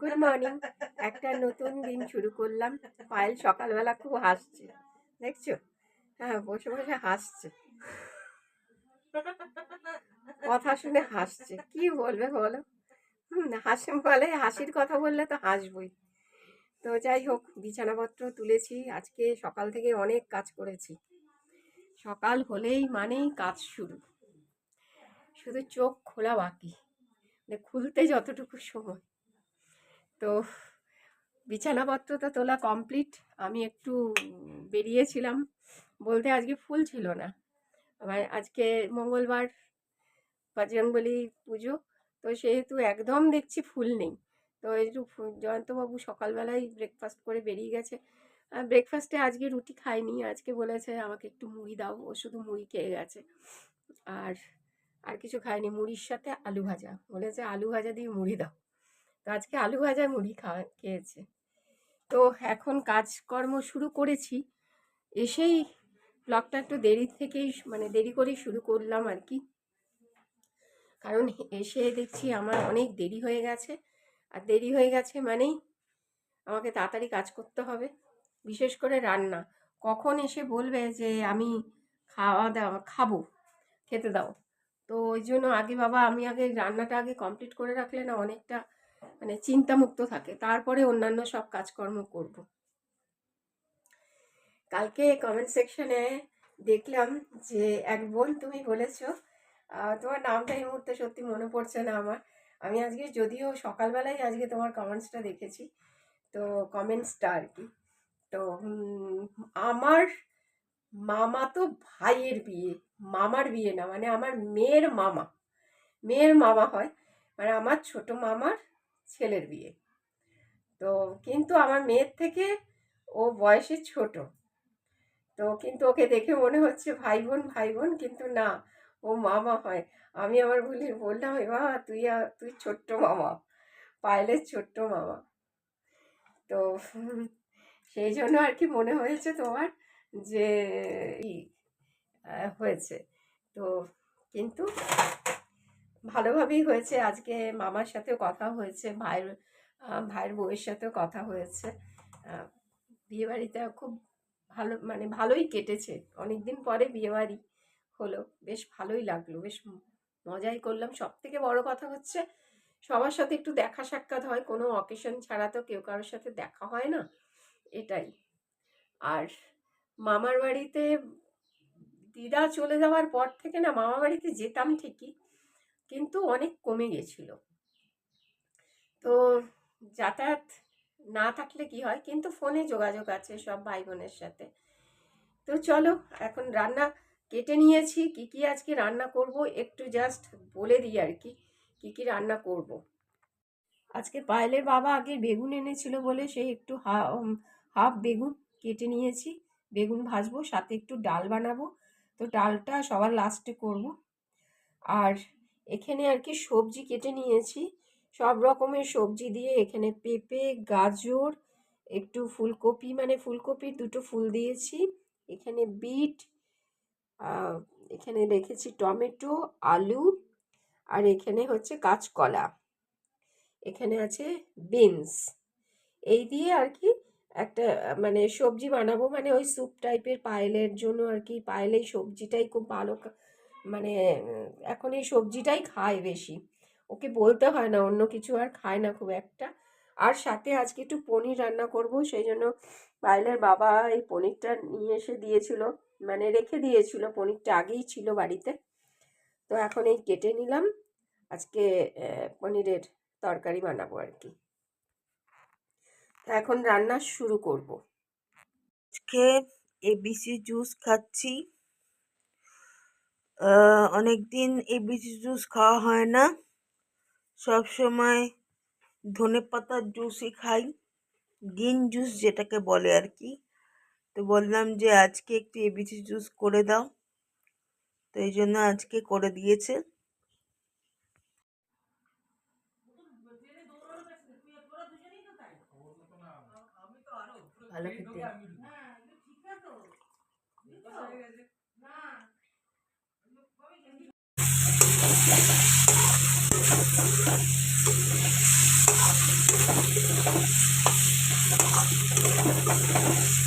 Good morning একটা নতুন দিন শুরু করলাম। পায়েল সকালবেলা খুব হাসছে। দেখছ? হ্যাঁ বসে বসে হাসছে। কথা শুনে হাসছে। কি বলবে বলো? হুম, হাসি বলে হাসির কথা বললে তো হাসবই। তো যাই হোক বিছানাপত্র তুলেছি। আজকে সকাল থেকে অনেক কাজ করেছি। সকাল হলেই মানেই কাজ শুরু। শুধু চোখ খোলা বাকি। মানে খুলতে যতটুকু সময়। তো বিছানাপত্র তো তোলা কমপ্লিট। আমি একটু বেরিয়েছিলাম বলতে আজকে ফুল ছিল না। আমার আজকে মঙ্গলবার বজরংবলী পুজো, তো সেহেতু একদম দেখছি ফুল নেই। তো একটু জয়ন্তবাবু সকালবেলায় ব্রেকফাস্ট করে বেরিয়ে গেছে। ব্রেকফাস্টে আজকে রুটি খাইনি, আজকে বলেছে আমাকে একটু মুড়ি দাও, ও শুধু মুড়ি খেয়ে গেছে। আর আর কিছু খায়নি মুড়ির সাথে আলু ভাজা, বলেছে আলু ভাজা দিয়ে মুড়ি দাও। তো আজকে আলু ভাজা মুড়ি খাওয়া খেয়েছে। তো এখন কাজকর্ম শুরু করেছি। এসেই ব্লগটা একটু দেরি থেকেই মানে দেরি করেই শুরু করলাম আর কি। কারণ এসে দেখছি আমার অনেক দেরি হয়ে গেছে। আর দেরি হয়ে গেছে মানেই আমাকে তাড়াতাড়ি কাজ করতে হবে। বিশেষ করে রান্না। কখন এসে বলবে যে আমি খাওয়া দাওয়া খাব, খেতে দাও। তো ওই জন্য আগে বাবা, আমি আগে রান্নাটা আগে কমপ্লিট করে রাখলে না অনেকটা মানে চিন্তামুক্ত থাকে। তারপরে অন্যান্য সব কাজকর্ম করব। কালকে কমেন্ট সেকশনে দেখলাম যে এক বোন তুমি বলেছ তোমার নামটা এই মুহূর্তে সত্যি মনে পড়ছে না আমার। আমি আজকে যদিও সকালবেলায় আজকে তোমার কমেন্টসটা দেখেছি, তো কমেন্টসটা আর কি। তো আমার মামা তো ভাইয়ের বিয়ে, মামার বিয়ে না মানে আমার মেয়ের মামা। মেয়ের মামা হয় মানে আমার ছোট মামার ছেলের বিয়ে। তো কিন্তু আমার মেয়ের থেকে ও বয়সে ছোট। তো কিন্তু ওকে দেখে মনে হচ্ছে ভাই বোন ভাই বোন কিন্তু না, ও মামা হয়। আমি আমার বলি, বললাম এবার তুই তুই ছোট্ট মামা, পায়েলের ছোট্ট মামা। তো সেই জন্য আর কি মনে হয়েছে তোমার যে হয়েছে। তো কিন্তু ভালোভাবেই হয়েছে। আজকে মামার সাথেও কথা হয়েছে, ভাইয়ের ভাইয়ের বউয়ের সাথেও কথা হয়েছে। বিয়েবাড়িটা খুব ভালো মানে ভালোই কেটেছে। অনেক দিন পরে বিয়েবাড়ি হলো। বেশ ভালোই লাগল, বেশ মজাই করলাম। সব থেকে বড় কথা হচ্ছে, সবার সাথে একটু দেখা সাক্ষাৎ হয়। কোনো অকেশন ছাড়া তো কেউ কারোর সাথে দেখা হয় না। এটাই। আর মামার বাড়িতে দিদা চলে যাওয়ার পর থেকে না মামা বাড়িতে যেতাম ঠিকই। কিন্তু অনেক কমে গেছিল। তো যাতায়াত না থাকলে কি হয়? কিন্তু ফোনে যোগাযোগ আছে সব ভাই বোনের সাথে। তো চলো, এখন রান্না কেটে নিয়েছি। কি কি আজকে রান্না করব একটু জাস্ট বলে দিই আর কি কি কি রান্না করব। আজকে পায়েলের বাবা আগে বেগুন এনেছিল বলে সে একটু হাফ বেগুন কেটে নিয়েছি। বেগুন ভাজবো, সাথে একটু ডাল বানাবো। তো ডালটা সবার লাস্টে করব। আর এখানে আর কি সবজি কেটে নিয়েছি। সব রকমের সবজি দিয়ে এখানে পেঁপে, গাজর, একটু ফুলকপি মানে ফুলকপির দুটো ফুল দিয়েছি। এখানে বিট এখানে রেখেছি টমেটো, আলু, আর এখানে হচ্ছে কাঁচকলা। এখানে আছে বিনস। এই দিয়ে আর কি একটা মানে সবজি বানাবো মানে ওই স্যুপ টাইপের পায়েলের জন্য আর কি পায়েল এই সবজিটাই খুব ভালো মানে এখন এই সবজিটাই খায় বেশি। ওকে বলতে হয় না, অন্য কিছু আর খায় না খুব একটা। আর সাথে আজকে একটু পনির রান্না করব, সেই জন্য পায়েলের বাবা এই পনিরটা নিয়ে এসে দিয়েছিল মানে রেখে দিয়েছিল, পনিরটা আগেই ছিল বাড়িতে। তো এখন এই কেটে নিলাম, আজকে পনিরের তরকারি বানাবো আর কি। এখন রান্না শুরু করব। আজকে এবিসি জুস খাচ্ছি। অনেক দিন এবিসি জুস খাওয়া হয় না। সব সময় ধনে পাতার জুসই খাই, গ্রিন জুস যেটাকে বলে আর কি। তো বললাম যে আজকে একটু এবিসি জুস করে দাও। তো এই জন্য আজকে করে দিয়েছে। ভালো খেতে। Thank you.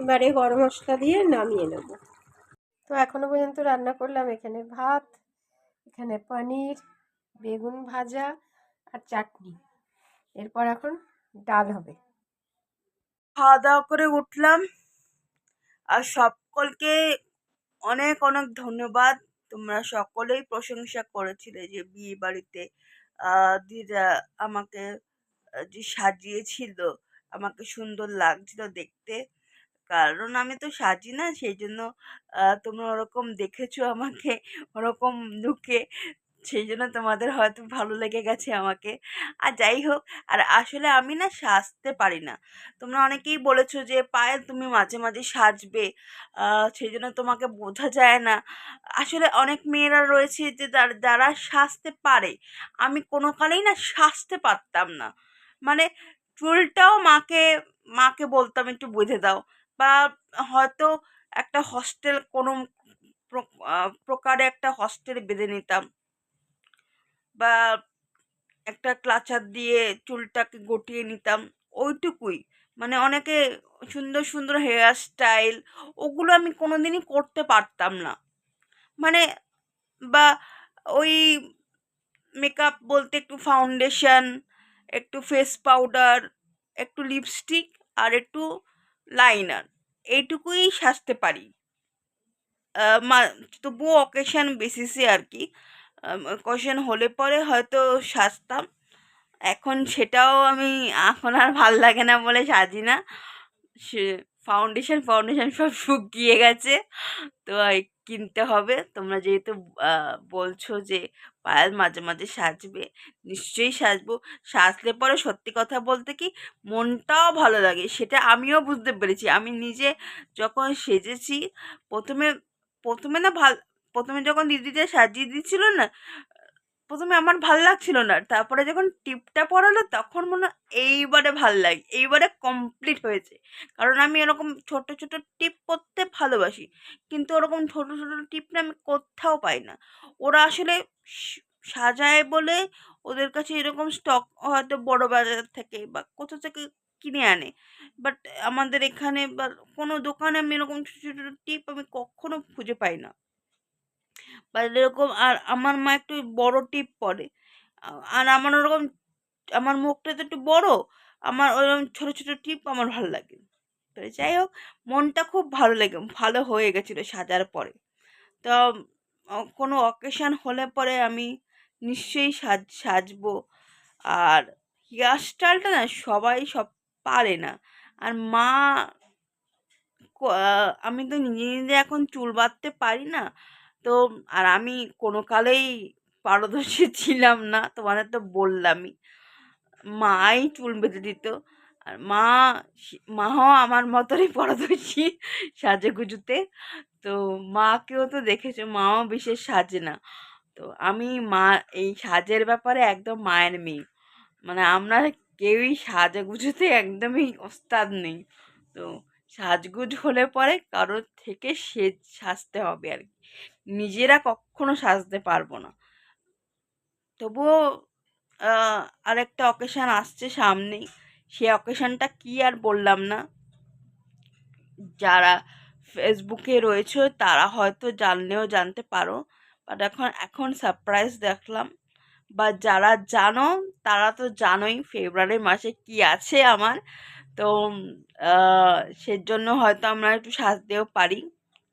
এবারে গরম মশলা দিয়ে নামিয়ে নেব। তো এখনও পর্যন্ত রান্না করলাম এখানে ভাত, এখানে পনির, বেগুন ভাজা আর চাটনি। এরপর এখন ডাল হবে। খাওয়া দাওয়া করে উঠলাম। আর সকলকে অনেক অনেক ধন্যবাদ। তোমরা সকলেই প্রশংসা করেছিলে যে বিয়ে বাড়িতে দিদা আমাকে যে সাজিয়েছিল, আমাকে সুন্দর লাগছিল দেখতে। কারণ আমি তো সাজি না সেই জন্য তোমরা ওরকম দেখেছ আমাকে, ওরকম লুকে সেই জন্য তোমাদের হয়তো ভালো লেগে গেছে আমাকে। আর যাই হোক, আর আসলে আমি না সাজতে পারি না। তোমরা অনেকেই বলেছ যে, পায়েল, তুমি মাঝে মাঝে সাজবে। সেই জন্য তোমাকে বোঝা যায় না। আসলে অনেক মেয়েরা রয়েছে যে যারা সাজতে পারে, আমি কোনো কালেই না সাজতে পারতাম না। মানে চুলটাও মাকে মাকে বলতাম, একটু বুঝে দাও। বা হয়তো একটা হস্টেল কোনো প্র- প্রকারে একটা হস্টেল বেঁধে নিতাম। বা একটা ক্লাচার দিয়ে চুলটাকে গটিয়ে নিতাম। ওইটুকুই। মানে অনেকে সুন্দর সুন্দর হেয়ার স্টাইল ওগুলো আমি কোনোদিনই করতে পারতাম না। মানে বা ওই মেকআপ বলতে একটু ফাউন্ডেশন একটু ফেস পাউডার একটু লিপস্টিক আর একটু লাইনার এইটুকুই সাজতে পারি। তবুও অকেশন বেসিসে আর কি। অকেশন হলে পরে হয়তো সাজতাম। এখন সেটাও আমি, এখন আর ভালো লাগে না বলে সাজি না। সে ফাউন্ডেশন ফাউন্ডেশন সব শুকিয়ে গেছে। তো কিনতে হবে। তোমরা যেহেতু বলছো যে পায়াল মাঝে মাঝে সাজবে, নিশ্চয়ই সাজবো। সাজলে পরে সত্যি কথা বলতে কি মনটাও ভালো লাগে, সেটা আমিও বুঝতে পেরেছি। আমি নিজে যখন সেজেছি, প্রথমে প্রথমে না ভালো, প্রথমে যখন দিদিটা সাজিয়ে দিচ্ছিল না প্রথমে আমার ভালো লাগছিল না। তারপরে যখন টিপটা পরালো তখন মনে এইবারে ভালো লাগে, এইবারে কমপ্লিট হয়েছে। কারণ আমি এরকম ছোট ছোট টিপ করতে ভালোবাসি, কিন্তু ওরকম ছোট ছোট টিপ না আমি কোথাও পাই না। ওরা আসলে সাজায় বলে ওদের কাছে এরকম স্টক হয়তো বড় বাজার থেকে বা কোথা থেকে কিনে আনে। বাট আমাদের এখানে বা কোনো দোকানে আমি এরকম ছোট ছোট টিপ আমি কখনো খুঁজে পাই না। বা এরকম আর আমার মা একটু বড় টিপ পরে। আর আমার ওরকম, আমার মুখটা তো একটু বড়, আমার ওরকম ছোট ছোট টিপ আমার ভালো লাগে। তো যাই হোক, মনটা খুব ভালো লেগে, ভালো হয়ে গেছিল সাজার পরে। তো কোনো অকেশান হলে পরে আমি নিশ্চয়ই সাজ, সাজবো। আর হেয়ার স্টাইলটা না সবাই সব পারে না। আর মা আমি তো নিজে নিজে এখন চুল বাঁধতে পারি না। তো আর আমি কোনো কালেই পারদর্শী ছিলাম না। তোমাদের তো বললামই। মাই চুল বেঁধে দিত। আর মা মাও আমার মতনই পারদর্শী সাজেগুজুতে। তো মাকেও তো দেখেছ, মাও বিশেষ সাজে না। তো আমি মা, এই সাজের ব্যাপারে একদম মায়ের মেয়ে। মানে আমরা কেউই সাজাগুজুতে একদমই ওস্তাদ নেই। তো সাজগুজ হলে পরে কারোর থেকে সে, সাজতে হবে আর কি। নিজেরা কখনো সাজতে পারব না। তবুও আরেকটা অকেশান আসছে সামনেই। সে অকেশানটা কি আর বললাম না। যারা ফেসবুকে রয়েছে, তারা হয়তো জানলেও জানতে পারো। বাট এখন এখন সারপ্রাইজ দেখলাম। বা যারা জানো, তারা তো জানোই ফেব্রুয়ারি মাসে কি আছে আমার। তো সেজন্য হয়তো আমরা একটু সাজতেও পারি।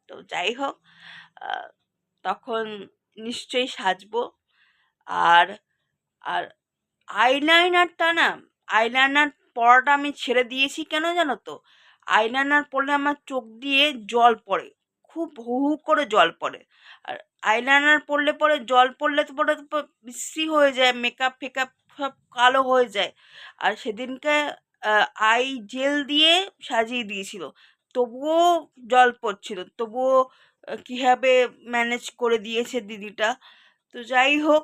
তো যাই হোক তখন নিশ্চয়ই সাজবো। আর আর আইলাইনারটা না আইলাইনার পড়াটা আমি ছেড়ে দিয়েছি কেন জানো তো? আইলাইনার পড়লে আমার চোখ দিয়ে জল পড়ে, খুব হু হু করে জল পড়ে। আর আইলাইনার পড়লে পরে জল পড়লে তো পরে বিশ্রী হয়ে যায় মেকআপ ফেকআপ সব কালো হয়ে যায়। আর সেদিনকে আই জেল দিয়ে সাজিয়ে দিয়েছিল, তবুও জল পড়ছিল, তবুও কীভাবে ম্যানেজ করে দিয়েছে দিদিটা। তো যাই হোক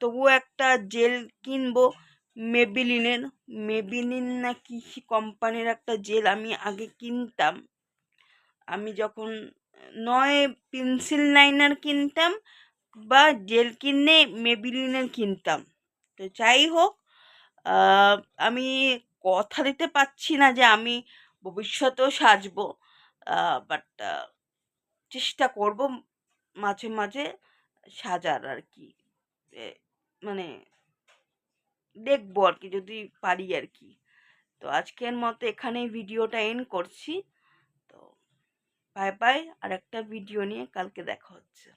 তবুও একটা জেল কিনবো। মেবিলিনের মেবিলিন না কি কোম্পানির একটা জেল আমি আগে কিনতাম। আমি যখন, নয় পেন্সিল লাইনার কিনতাম বা জেল কিনে মেবিলিনের কিনতাম। তো যাই হোক আমি কথা দিতে পারছি না যে আমি ভবিষ্যতেও সাজবো। বাট চেষ্টা করব মাঝে মাঝে সাজার আর কি মানে দেখব আর কি যদি পারি আর কি তো আজকের মতো এখানেই ভিডিওটা এন্ড করছি। তো বাই বাই আর একটা ভিডিও নিয়ে কালকে দেখা হচ্ছে।